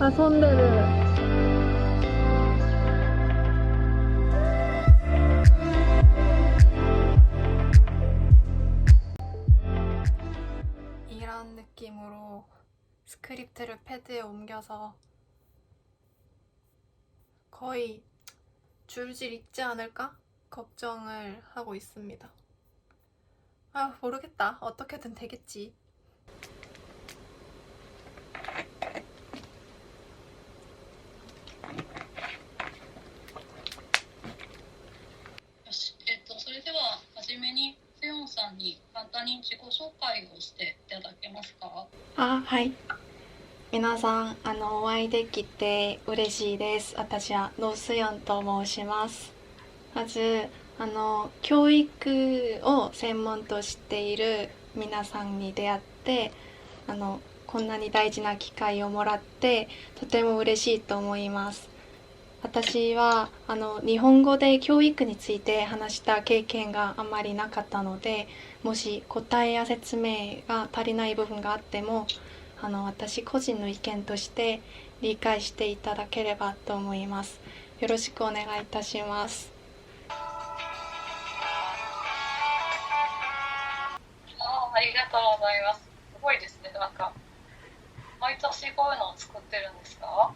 아, 손들을. 이런 느낌으로 스크립트를 패드에 옮겨서 거의 줄줄 읽지 않을까? 걱정을 하고 있습니다. 아, 모르겠다. 어떻게든 되겠지. さんに簡単に自己紹介をしていただけますか？あ、はい。皆さん、あの、お会いできて嬉しいです。私はノースヨンと申します。まず、あの、教育を専門としている皆さんに出会って、あの、こんなに大事な機会をもらって、とても嬉しいと思います。私はあの日本語で教育について話した経験があまりなかったのでもし答えや説明が足りない部分があってもあの私個人の意見として理解していただければと思いますよろしくお願いいたしますああ、ありがとうございます。すごいですね。なんか、毎年こういうのを作ってるんですか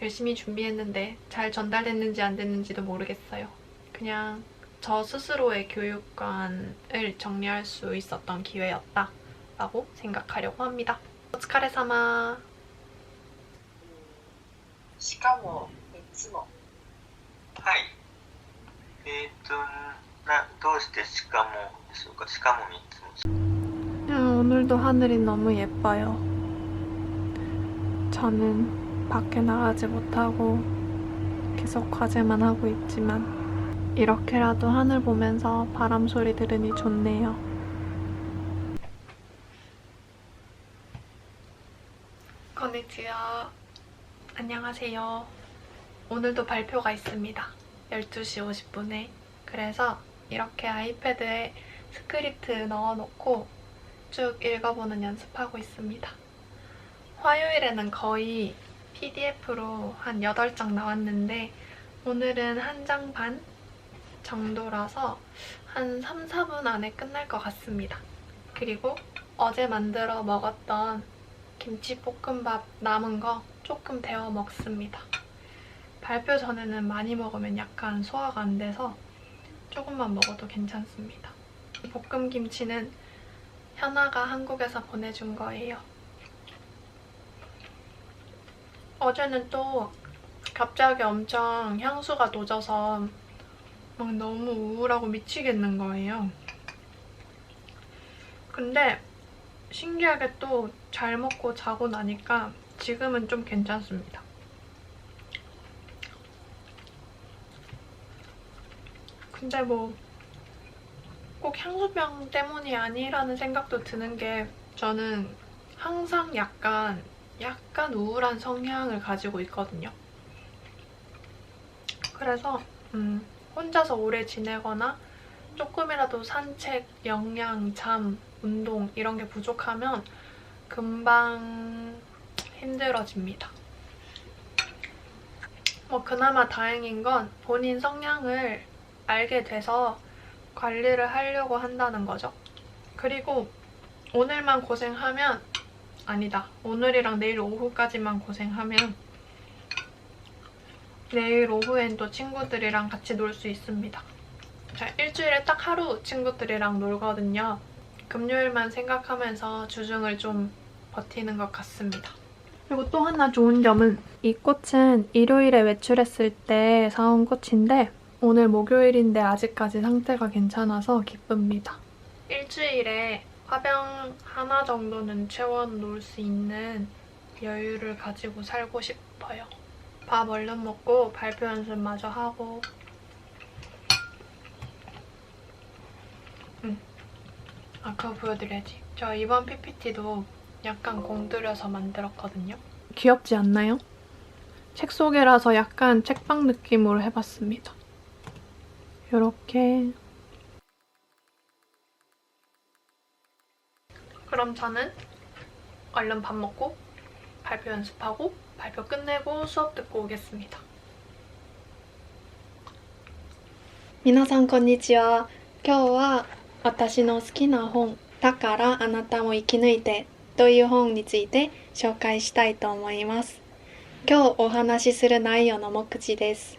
열심히 준비했는데 잘 전달됐는지 안 됐는지도 모르겠어요 그냥 저 스스로의 교육관을 정리할 수 있었던 기회였다 라고 생각하려고 합니다 오츠카레사마 しかも3つもはい。えっ、と、な、どうしてしかもでしょうかしかも3つも。 오늘도 하늘이 너무 예뻐요. 저는 밖에 나가지 못하고 계속 과제만 하고 있지만 이렇게라도 하늘 보면서 바람 소리 들으니 좋네요. 건니치와 안녕하세요. 오늘도 발표가 있습니다. 12시 50분에. 그래서 이렇게 아이패드에 스크립트 넣어놓고 쭉 읽어보는 연습하고 있습니다. 화요일에는 거의 PDF로 한 8장 나왔는데 오늘은 한 장 반 정도라서 한 3, 4분 안에 끝날 것 같습니다. 그리고 어제 만들어 먹었던 김치볶음밥 남은 거 조금 데워 먹습니다. 발표 전에는 많이 먹으면 약간 소화가 안 돼서 조금만 먹어도 괜찮습니다. 이 볶음 김치는 현아가 한국에서 보내준 거예요. 어제는 또 갑자기 엄청 향수가 녹아서 막 너무 우울하고 미치겠는 거예요. 근데 신기하게 또 잘 먹고 자고 나니까 지금은 좀 괜찮습니다. 근데 뭐 꼭 향수병 때문이 아니라는 생각도 드는 게 저는 항상 약간 약간 우울한 성향을 가지고 있거든요. 그래서 음, 혼자서 오래 지내거나 조금이라도 산책, 영양, 잠, 운동 이런 게 부족하면 금방 힘들어집니다. 뭐 그나마 다행인 건 본인 성향을 알게 돼서 관리를 하려고 한다는 거죠. 그리고 오늘만 고생하면 아니다. 오늘이랑 내일 오후까지만 고생하면 내일 오후엔 또 친구들이랑 같이 놀 수 있습니다. 자, 일주일에 딱 하루 친구들이랑 놀거든요. 금요일만 생각하면서 주중을 좀 버티는 것 같습니다. 그리고 또 하나 좋은 점은 이 꽃은 일요일에 외출했을 때 사온 꽃인데 오늘 목요일인데 아직까지 상태가 괜찮아서 기쁩니다. 일주일에 화병 하나 정도는 채워놓을 수 있는 여유를 가지고 살고 싶어요. 밥 얼른 먹고 발표 연습 마저 하고 응. 아 그거 보여드려야지. 저 이번 PPT도 약간 공들여서 만들었거든요. 귀엽지 않나요? 책 소개라서 약간 책방 느낌으로 해봤습니다. 이렇게 그럼 저는 얼른 밥 먹고 발표 연습하고 발표 끝내고 수업 듣고 오겠습니다. 皆さんこんにちは。今日は私の好きな本「だからあなたも生き抜いて」という本について紹介したいと思います。今日お話しする内容の目次です。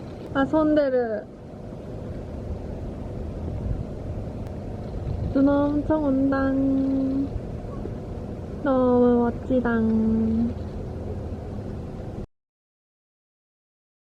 아, 손대를. 눈 엄청 온당. 너무 멋지당.